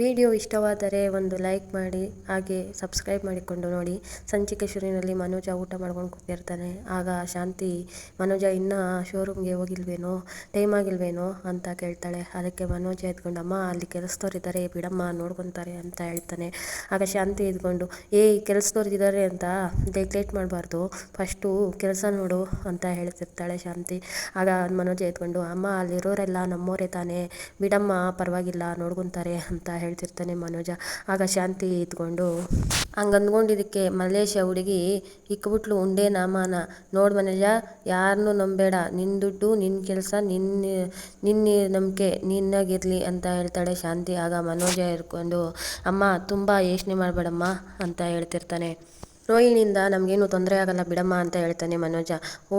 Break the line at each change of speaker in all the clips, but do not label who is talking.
Video ಇಷ್ಟವಾದರೆ ಒಂದು like ಮಾಡಿ, ಹಾಗೆ ಸಬ್ಸ್ಕ್ರೈಬ್ ಮಾಡಿಕೊಂಡು ನೋಡಿ. ಸಂಚಿಕೆ ಶುರುವಿನಲ್ಲಿ ಮನೋಜ ಊಟ ಮಾಡ್ಕೊಂಡು ಕೂತಿರ್ತಾನೆ. ಆಗ ಶಾಂತಿ, ಮನೋಜ ಇನ್ನೂ ಶೋರೂಮ್ಗೆ ಹೋಗಿಲ್ವೇನೋ ಟೈಮ್ ಆಗಿಲ್ವೇನೋ ಅಂತ ಕೇಳ್ತಾಳೆ. ಅದಕ್ಕೆ ಮನೋಜ ಎದ್ಕೊಂಡು, ಅಮ್ಮ, ಅಲ್ಲಿ ಕೆಲಸದವ್ರಿದ್ದಾರೆ ಬಿಡಮ್ಮ, ನೋಡ್ಕೊತಾರೆ ಅಂತ ಹೇಳ್ತಾನೆ. ಆಗ ಶಾಂತಿ ಇದ್ಕೊಂಡು ಏ ಕೆಲಸದವ್ರು ಇದ್ದಾರೆ ಅಂತ ಲೇಟ್ ಮಾಡಬಾರ್ದು. ಫಸ್ಟು ಕೆಲಸ ನೋಡು ಅಂತ ಹೇಳ್ತಿರ್ತಾಳೆ ಶಾಂತಿ. ಆಗ ಮನೋಜ ಎತ್ಕೊಂಡು ಅಮ್ಮ, ಅಲ್ಲಿರೋರೆಲ್ಲ ನಮ್ಮೋರೇ ತಾನೇ. ಬಿಡಮ್ಮ, ಪರವಾಗಿಲ್ಲ, ನೋಡ್ಕೊತಾರೆ ಅಂತ ಹೇಳ್ತಿರ್ತಾನೆ ಮನೋಜ. ಆಗ ಶಾಂತಿ ಇದ್ಕೊಂಡು ಹಂಗೆ ಅಂದ್ಕೊಂಡಿದ್ದಕ್ಕೆ ಮಲ್ಲೇಶ ಹುಡುಗಿ ಇಕ್ಬಿಟ್ಲು ಉಂಡೆ ನಾಮಾನ. ನೋಡು ಮನೋಜ ಯಾರನ್ನೂ ನಂಬೇಡ ನಿನ್ನ ದುಡ್ಡು ನಿನ್ನ ಕೆಲಸ ನಿನ್ನ ನಿನ್ನ ನಂಬಿಕೆ, ನಿನ್ನಾಗಿರಲಿ ಅಂತ ಹೇಳ್ತಾಳೆ ಶಾಂತಿ. ಆಗ ಮನೋಜ ಇರ್ಕೊಂಡು ಅಮ್ಮ, ತುಂಬ ಯೋಚನೆ ಮಾಡಬೇಡಮ್ಮ ಅಂತ ಹೇಳ್ತಿರ್ತಾನೆ. ರೋಹಿಣಿಯಿಂದ ನಮಗೇನು ತೊಂದರೆ ಆಗಲ್ಲ ಬಿಡಮ್ಮ ಅಂತ ಹೇಳ್ತಾನೆ ಮನೋಜ. ಓ,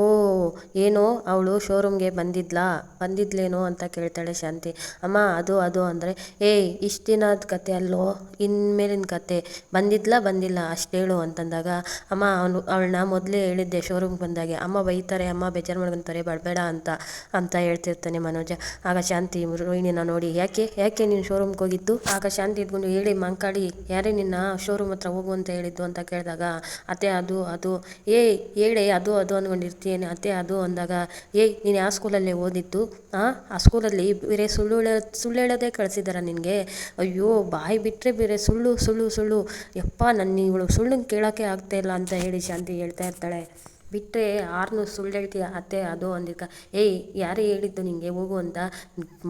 ಏನೋ ಅವಳು ಶೋರೂಮ್ಗೆ ಬಂದಿದ್ಲಾ? ಬಂದಿದ್ಲೇನೋ ಅಂತ ಕೇಳ್ತಾಳೆ ಶಾಂತಿ. ಅಮ್ಮ, ಅದು ಅದು ಅಂದರೆ, ಏಯ್ ಇಷ್ಟು ದಿನದ ಕತೆ ಅಲ್ಲೋ? ಇನ್ಮೇಲಿನ ಕತೆ. ಬಂದಿದ್ಲಾ, ಬಂದಿಲ್ಲ, ಅಷ್ಟು ಹೇಳು ಅಂತಂದಾಗ, ಅಮ್ಮ, ಅವನು, ಅವಳನ್ನ ಮೊದಲೇ ಹೇಳಿದ್ದೆ ಶೋರೂಮ್ಗೆ ಬಂದಾಗೆ. ಅಮ್ಮ ಬೈತಾರೆ, ಅಮ್ಮ ಬೇಜಾರು ಮಾಡ್ಕೊತಾರೆ ಬಡಬೇಡ ಅಂತ ಅಂತ ಹೇಳ್ತಿರ್ತಾನೆ ಮನೋಜ. ಆಗ ಶಾಂತಿ ರೋಹಿಣಿನ ನೋಡಿ, ಯಾಕೆ ಯಾಕೆ ನೀನು ಶೋರೂಮ್ಗೆ ಹೋಗಿದ್ದು? ಆಗ ಶಾಂತಿ ಇದ್ಕೊಂಡು, ಹೇಳಿ ಮಂಕಾಡಿ ಯಾರೇ ನಿನ್ನ ಶೋರೂಮ್ ಹತ್ರ ಹೋಗು ಅಂತ ಹೇಳಿದ್ದು ಅಂತ ಕೇಳಿದಾಗ ಅತ್ತೆ ಅದು ಅದು. ಏಯ್, ಹೇಳೇ, ಅದು ಅದು ಅಂದ್ಕೊಂಡಿರ್ತೀನಿ. ಅತ್ತೆ ಅದು ಅಂದಾಗ, ಏಯ್, ನೀನು ಯಾವ ಸ್ಕೂಲಲ್ಲಿ ಓದಿದ್ದು? ಆ ಸ್ಕೂಲಲ್ಲಿ ಬೇರೆ ಸುಳ್ಳು ಹೇಳೋ, ಸುಳ್ಳು ಹೇಳೋದೇ ಕಳಿಸಿದಾರ ನಿನಗೆ? ಅಯ್ಯೋ, ಬಾಯಿ ಬಿಟ್ಟರೆ ಬೇರೆ ಸುಳ್ಳು ಸುಳ್ಳು ಸುಳ್ಳು. ಯಪ್ಪ ನನ್ನ ಇವಳು ಸುಳ್ಳು ಕೇಳೋಕ್ಕೆ ಆಗ್ತಾಯಿಲ್ಲ ಅಂತ ಹೇಳಿ ಶಾಂತಿ ಹೇಳ್ತಾ ಇರ್ತಾಳೆ. ಬಿಟ್ಟರೆ ಆರ್ನೂರು ಸುಳ್ಳು ಹೇಳ್ತೀಯ ಅತ್ತೆ, ಅದು ಅಂದಿದ್ಕ ಏಯ್, ಯಾರೇ ಹೇಳಿದ್ದು ನಿನಗೆ ಹೋಗು ಅಂತ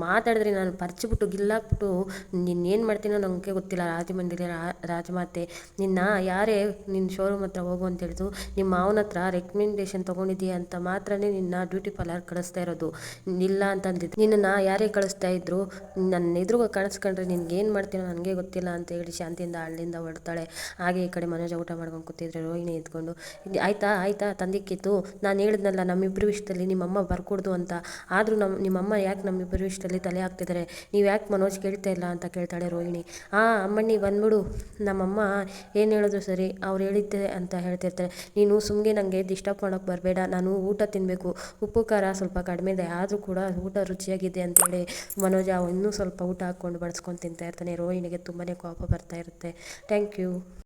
ಮಾತಾಡಿದ್ರೆ ನಾನು ಪರ್ಚಿಬಿಟ್ಟು ಗಿಲ್ಲಾಕ್ಬಿಟ್ಟು ನಿನ್ನೇನು ಮಾಡ್ತೀನೋ ನನಗೆ ಗೊತ್ತಿಲ್ಲ. ರಾಜಮಂದಿರ ರಾಜಮಾತೆ, ನಿನ್ನ ಯಾರೇ ನಿನ್ನ ಶೋರೂಮ್ ಹತ್ರ ಹೋಗು ಅಂತ ಹೇಳಿದ್ರು, ನಿಮ್ಮ ಮಾವನ ಹತ್ರ ರೆಕಮೆಂಡೇಶನ್ ತೊಗೊಂಡಿದ್ದೀಯ ಅಂತ ಮಾತ್ರನೇ ನಿನ್ನ ಬ್ಯೂಟಿ ಪಾರ್ಲರ್ ಕಳಿಸ್ತಾ ಇರೋದು. ಇಲ್ಲ ಅಂತ ಅಂದಿದ್ದು ನಿನ್ನನ್ನು ಯಾರೇ ಕಳಿಸ್ತಾ ಇದ್ರು, ನನ್ನ ಎದುರುಗ ಕಾಣಿಸ್ಕೊಂಡ್ರೆ ನಿನ್ಗೆ ಏನು ಮಾಡ್ತೀನೋ ನನಗೆ ಗೊತ್ತಿಲ್ಲ ಅಂತ ಹೇಳಿ ಶಾಂತಿಯಿಂದ ಅಲ್ಲಿಂದ ಹೊಡ್ತಾಳೆ ಹಾಗೆ ಈ ಕಡೆ ಮನೋಜ ಊಟ ಮಾಡ್ಕೊಂಡು ಕೂತಿದ್ರೆ. ರೋಹಿಣಿ ಎದ್ಕೊಂಡು. ಆಯ್ತಾ, ಆಯಿತಾ ತಂದಿಕ್ಕಿತ್ತು ನಾನು ಹೇಳಿದ್ನಲ್ಲ ನಮ್ಮಿಬ್ಬರ ವಿಷಯದಲ್ಲಿ ನಿಮ್ಮಮ್ಮ ಬರ್ಕೊಡ್ದು ಅಂತ. ಆದರೂ ನಮ್ಮ ನಿಮ್ಮಮ್ಮ ಯಾಕೆ ನಮ್ಮಿಬ್ಬರ ವಿಷಯದಲ್ಲಿ ತಲೆ ಹಾಕ್ತಿದ್ದಾರೆ ನೀವು ಯಾಕೆ ಮನೋಜ್ ಕೇಳ್ತಾ ಇಲ್ಲ ಅಂತ ಕೇಳ್ತಾಳೆ ರೋಹಿಣಿ. ಆ, ಅಮ್ಮಣ್ಣಿ ಬಂದ್ಬಿಡು. ನಮ್ಮಮ್ಮ ಏನು ಹೇಳಿದ್ರು ಸರಿ, ಅವ್ರು ಹೇಳಿದ್ದೆ ಅಂತ ಹೇಳ್ತಿರ್ತಾರೆ. ನೀನು ಸುಮ್ಮನೆ ನನಗೆ ಡಿಸ್ಟರ್ಬ್ ಮಾಡೋಕ್ಕೆ ಬರಬೇಡ. ನಾನು ಊಟ ತಿನ್ನಬೇಕು ಉಪ್ಪು, ಖಾರ ಸ್ವಲ್ಪ ಕಡಿಮೆ ಇದೆ. ಆದರೂ ಕೂಡ ಊಟ ರುಚಿಯಾಗಿದೆ ಅಂತೇಳಿ ಮನೋಜ ಇನ್ನೂ ಸ್ವಲ್ಪ ಊಟ ಹಾಕ್ಕೊಂಡು ಬಡಿಸ್ಕೊಂಡು ತಿಂತಾ ಇರ್ತಾನೆ. ರೋಹಿಣಿಗೆ ತುಂಬಾ ಕೋಪ ಬರ್ತಾ ಇರುತ್ತೆ. Thank you